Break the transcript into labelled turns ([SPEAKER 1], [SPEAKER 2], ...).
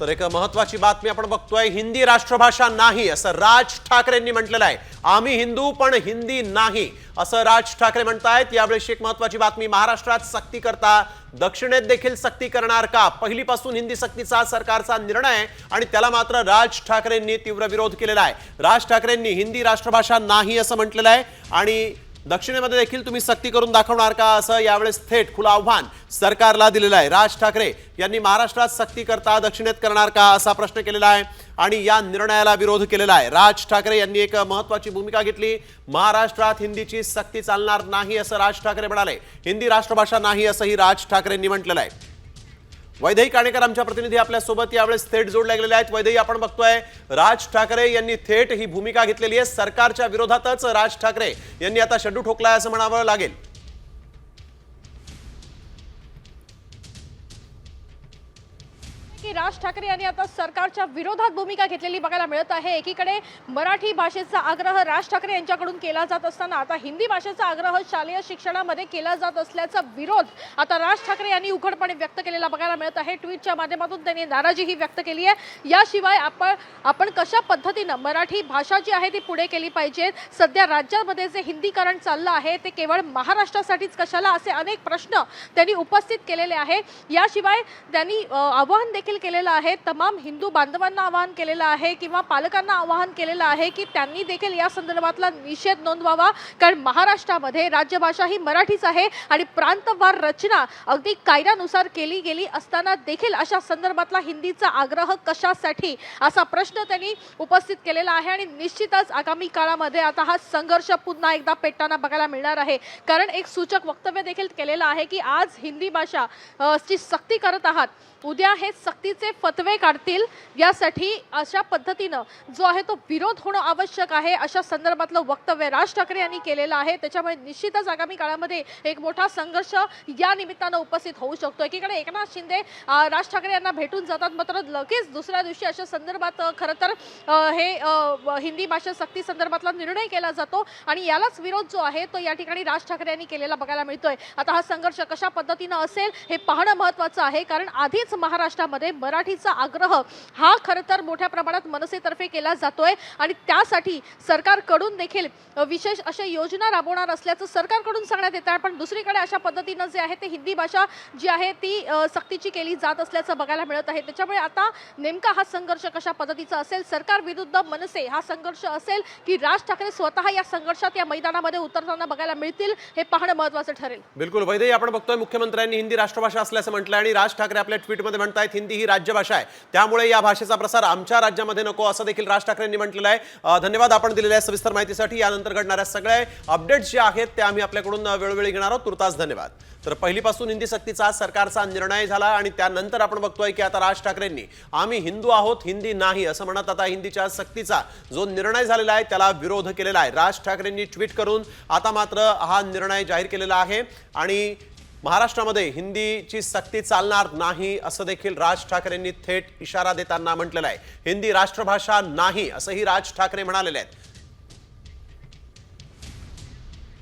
[SPEAKER 1] तर एक महत्वाची बातमी आपण बघतोय हिंदी राष्ट्रभाषा नाही असं राज ठाकरेंनी म्हटलेलं आहे. आम्ही हिंदू पण हिंदी नाही असं राज ठाकरे म्हणतायत. यावेळी एक महत्वाची बातमी महाराष्ट्रात सक्ती करता दक्षिणेत देखील सक्ती करणार का? पहिलीपासून हिंदी सक्तीचा सरकारचा निर्णय आणि त्याला मात्र राज ठाकरेंनी तीव्र विरोध केलेला आहे. राज ठाकरेंनी हिंदी राष्ट्रभाषा नाही असं म्हटलेलं आहे. आणि दक्षिणेमध्ये देखील तुम्ही सक्ती करून दाखवणार का असं यावेळेस थेट खुलं आव्हान सरकारला दिलेलं आहे. राज ठाकरे यांनी महाराष्ट्रात सक्ती करता दक्षिणेत करणार का असा प्रश्न केलेला आहे आणि या निर्णयाला विरोध केलेला आहे. राज ठाकरे यांनी एक महत्वाची भूमिका घेतली. महाराष्ट्रात हिंदीची सक्ती चालणार नाही असं राज ठाकरे म्हणाले. हिंदी राष्ट्रभाषा नाही असंही राज ठाकरेंनी म्हटलेलं आहे. वैदही काणेकर आमच्या प्रतिनिधी आपल्यासोबत यावेळेस थेट जोडले गेलेले आहेत. वैदही आपण बघतोय राज ठाकरे यांनी थेट ही भूमिका घेतलेली आहे. सरकारच्या विरोधातच राज ठाकरे यांनी आता शड्डू ठोकलाय असं म्हणावं लागेल.
[SPEAKER 2] की राज ठाकरे यांनी आता सरकारच्या विरोधात भूमिका घेतलेली बघायला मिळत आहे. एकीकडे मराठी भाषेचा आग्रह राज ठाकरे यांच्याकडून केला जात असताना आता हिंदी भाषेचा आग्रह शालेय शिक्षणामध्ये केला जात असल्याचा विरोध आता राज ठाकरे यांनी उघडपणे व्यक्त केलेला बघायला मिळत आहे. ट्विटच्या माध्यमातून त्यांनी नाराजीही व्यक्त केली आहे. याशिवाय आपण आपण कशा पद्धतीनं मराठी भाषा जी आहे ती पुढे केली पाहिजे? सध्या राज्यामध्ये जे हिंदीकरण चाललं आहे ते केवळ महाराष्ट्रासाठीच कशाला असे अनेक प्रश्न त्यांनी उपस्थित केलेले आहे. याशिवाय त्यांनी आव्हान आवाहन देखील केलेलं आहे. तमाम हिंदू बांधवांना आवाहन केलेलं आहे किंवा पालकांना आवाहन केलेलं आहे की त्यांनी देखील या संदर्भातला निषेध नोंदवावा. कारण महाराष्ट्रामध्ये राज्यभाषा ही मराठीच आहे आणि प्रांतवार रचना अगदी कायद्यानुसार केली गेली असताना देखील अशा संदर्भातला हिंदीचा आग्रह कशासाठी? असा प्रश्न त्यांनी उपस्थित केलेला आहे आणि निश्चितच आगामी काळामध्ये आता हा संघर्ष पुन्हा एकदा पेटताना बघायला मिळणार आहे. कारण एक सूचक वक्तव्य देखील केलेलं आहे की आज हिंदी भाषा ची सक्ती करत आहात. उद्या हे सक्तीचे फतवे काढतील यासाठी अशा पद्धतीनं जो आहे तो विरोध होणं आवश्यक आहे अशा संदर्भातलं वक्तव्य राज ठाकरे यांनी केलेलं आहे. त्याच्यामुळे निश्चितच आगामी काळामध्ये एक मोठा संघर्ष या निमित्तानं उपस्थित होऊ शकतो. एकीकडे एकनाथ शिंदे राज ठाकरे यांना भेटून जातात मात्र लगेच दुसऱ्या दिवशी अशा संदर्भात खरं तर हे हिंदी भाषा सक्ती संदर्भातला निर्णय केला जातो आणि यालाच विरोध जो आहे तो या ठिकाणी राज ठाकरे यांनी केलेला बघायला मिळतोय. आता हा संघर्ष कशा पद्धतीनं असेल हे पाहणं महत्वाचं आहे कारण आधीच महाराष्ट्रामध्ये मराठीचा आग्रह हा खरं तर मोठ्या प्रमाणात मनसेतर्फे केला जातोय आणि त्यासाठी सरकारकडून देखील विशेष अशा योजना राबवणार असल्याचं सरकारकडून सांगण्यात येतं पण दुसरीकडे अशा पद्धतीनं जे आहे ते हिंदी भाषा जी आहे ती सक्तीची केली जात असल्याचं बघायला मिळत आहे. त्याच्यामुळे आता नेमका हा संघर्ष कशा पद्धतीचा असेल सरकार विरुद्ध मनसे हा संघर्ष असेल की राज ठाकरे स्वतः या संघर्षात या मैदानामध्ये उतरताना बघायला मिळतील हे पाहणं महत्वाचं ठरेल.
[SPEAKER 1] बिलकुल. वैदय आपण बघतोय मुख्यमंत्र्यांनी हिंदी राष्ट्रभाषा असल्याचं म्हटलं आणि राज ठाकरे आपल्या ट्विटमध्ये म्हणतायत हिंदी ही राज्यभाषा आहे. त्यामुळे या भाषेचा प्रसार आमच्या राज्यामध्ये नको असं देखील राज ठाकरेंनी म्हटलेलं आहे. धन्यवाद आपण दिलेल्या सविस्तर माहितीसाठी. यानंतर घडणाऱ्या सगळ्या अपडेट्स जे आहेत ते आम्ही आपल्याकडून वेळोवेळी घेणार आहोत. तुर्तास धन्यवाद. तर पहिलीपासून हिंदी सक्तीचा सरकारचा निर्णय झाला आणि त्यानंतर आपण बघतोय की आता राज ठाकरेंनी आम्ही हिंदू आहोत हिंदी नाही असं म्हणत आता हिंदीच्या सक्तीचा जो निर्णय झालेला आहे त्याला विरोध केलेला आहे. राज ठाकरेंनी ट्विट करून आता मात्र हा निर्णय जाहीर केलेला आहे. आणि महाराष्ट्रामध्ये हिंदीची सक्ती चालणार नाही असं देखील राज ठाकरेंनी थेट इशारा देताना म्हटलेलं आहे. हिंदी राष्ट्रभाषा नाही असंही राज ठाकरे म्हणालेले आहेत.